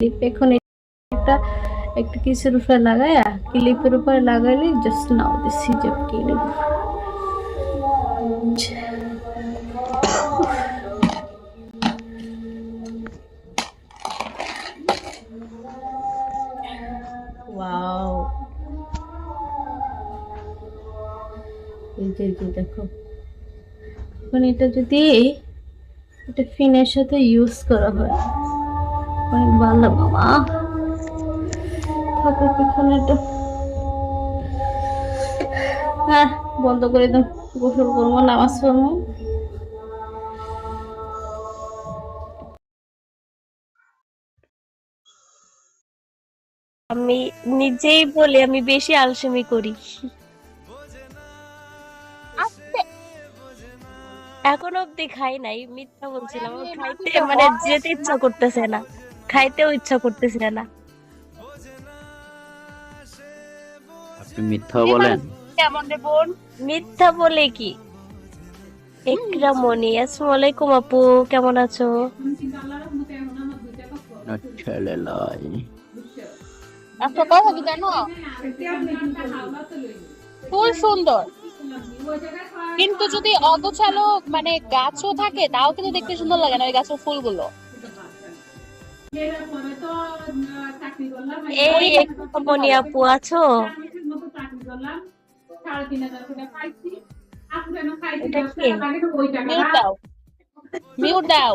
Clip এখন এটা একটা কিছুর উপরে লাগায়া? ক্লিপের উপরে লাগাইলে জাস্ট নাও ওয়াও যে যে দেখো। এখন এটা যদি, এটা ফিনের সাথে ইউজ করা হয়। বাবা। এখানে এটা হ্যাঁ বন্ধ করে দাও গোসল করব নামাজ পড়ব। আমি নিজেই বলি আমি বেশি আলসেমি করি। এখন অব্দি খাই নাই মিথ্যা বলছিলাম। খাইতে মানে যেতে ইচ্ছা করতেছে না। খাইতেও ইচ্ছা করতেছে না। আপনি মিথ্যা বলেন। কেমন রে বোন? মিথ্যা বলে কি? একরামণি আসসালামু আলাইকুম আপু কেমন আছো? লাই কথা কি জানো? ফুল সুন্দর। কিন্তু যদি অগোছালো মানে গাছও থাকে তাও কিন্তু দেখতে সুন্দর লাগে না ওই গাছের ফুলগুলো। এই আপু আছো? মিউট দাও।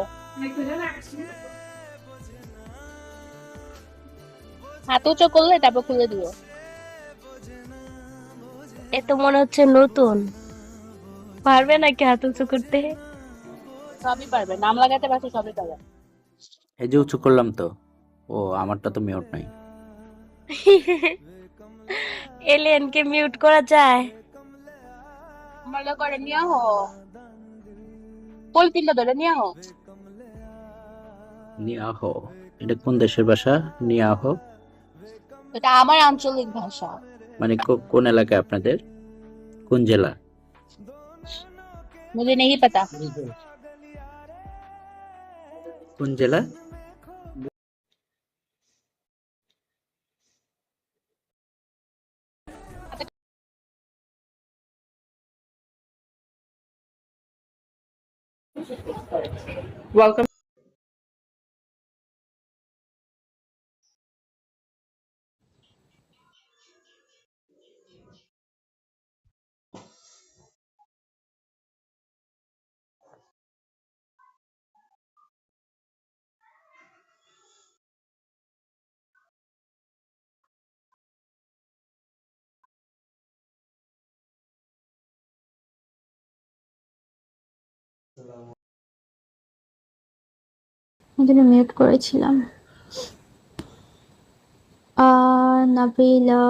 হাত উঁচু করলে তারপর খুলে দিও এ তো মনে হচ্ছে নতুন। পারবে নাকি হাত উঁচু করতে? সবই পারবে। নাম লাগাতে পারছে সবই পারবে। এই যে উঁচু করলাম তো ও আমারটা তো মিউট নাই এলিয়েন কে মিউট করা যায় মজা করে নিয়ে হো ফুল তিনটা ধরে নিয়ে হো নিয়াহো এটা কোন দেশের ভাষা নিয়াহো এটা আমার আঞ্চলিক ভাষা মানে কো- কোন এলাকায় আপনাদের কোন জেলা मुझे नहीं पता কোন জেলা Welcome. মিউট করেছিলাম। নাবিলা।